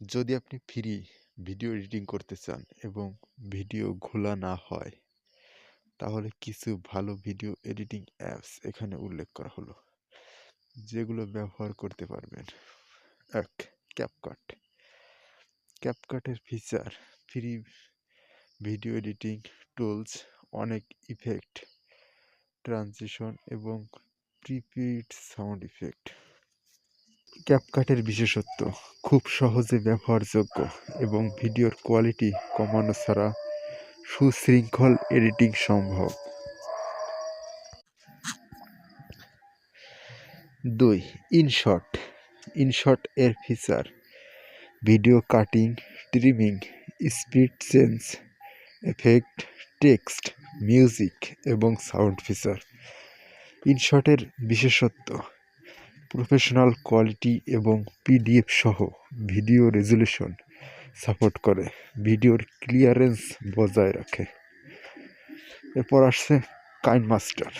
যদি আপনি free video editing করতে চান এবং ভিডিও ঘোলা না হয়, তাহলে কিছু ভালো ভিডিও এডিটিং অ্যাপস এখানে উল্লেখ করা হলো, যেগুলো ব্যবহার করতে পারবেন। এক CapCut ক্যাপকাটের feature free video editing tools অনেক ইফেক্ট ট্রানজিশন এবং প্রিপেইড সাউন্ড ইফেক্ট ক্যাপকাটের বিশেষত্ব খুব সহজে ব্যবহারযোগ্য এবং ভিডিওর কোয়ালিটি কমানো ছাড়া সুশৃঙ্খল এডিটিং সম্ভব। দুই, ইনশট। ইনশট এর feature. Video cutting trimming speed change, effect, text, music এবং সাউন্ড ফিচার। ইনশটের বিশেষত্ব প্রফেশনাল কোয়ালিটি এবং পিডিএফ সহ ভিডিও রেজুলেশন সাপোর্ট করে। ভিডিওর ক্লিয়ারেন্স বজায় রাখে। এরপর আসছে কাইন মাস্টার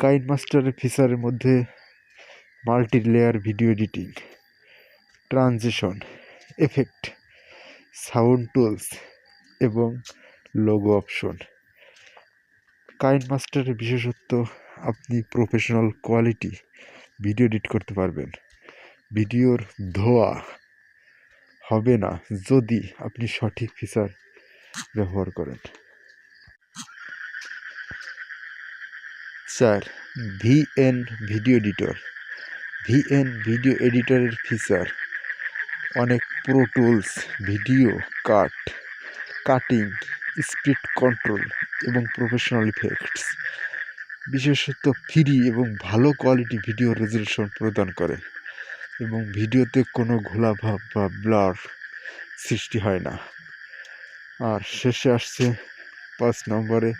কাইন মাস্টারের ফিচারের মধ্যে multi layer video editing transition effect sound tools এবং লোগো অপশন কাইন মাস্টারের বিশেষত্ব আপনি প্রফেশনাল কোয়ালিটি ভিডিও এডিট করতে পারবেন। ভিডিওর ধোয়া হবে না যদি আপনি সঠিক ফিচার ব্যবহার করেন। চার VN video editor VN video এডিটরের feature অনেক pro tools video cut cutting speed control এবং প্রফেশনাল ইফেক্টস বিশেষত ফ্রি এবং ভালো কোয়ালিটি ভিডিও রেজলিউশন প্রদান করে এবং ভিডিওতে কোনো ঘোলাভাব বা ব্লার সৃষ্টি হয় না। আর শেষে আসছে পাঁচ নম্বরে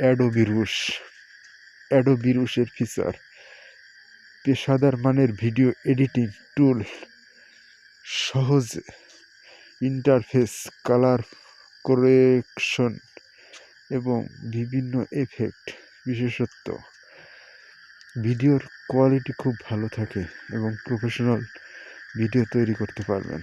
অ্যাডোবিরুস অ্যাডোবিরুসের ফিচার পেশাদার মানের ভিডিও এডিটিং টুল সহজ ইন্টারফেস কালার করেকশন এবং বিভিন্ন এফেক্ট বিশেষত্ব। ভিডিওর কোয়ালিটি খুব ভালো থাকে এবং প্রফেশনাল ভিডিও তৈরি করতে পারবেন।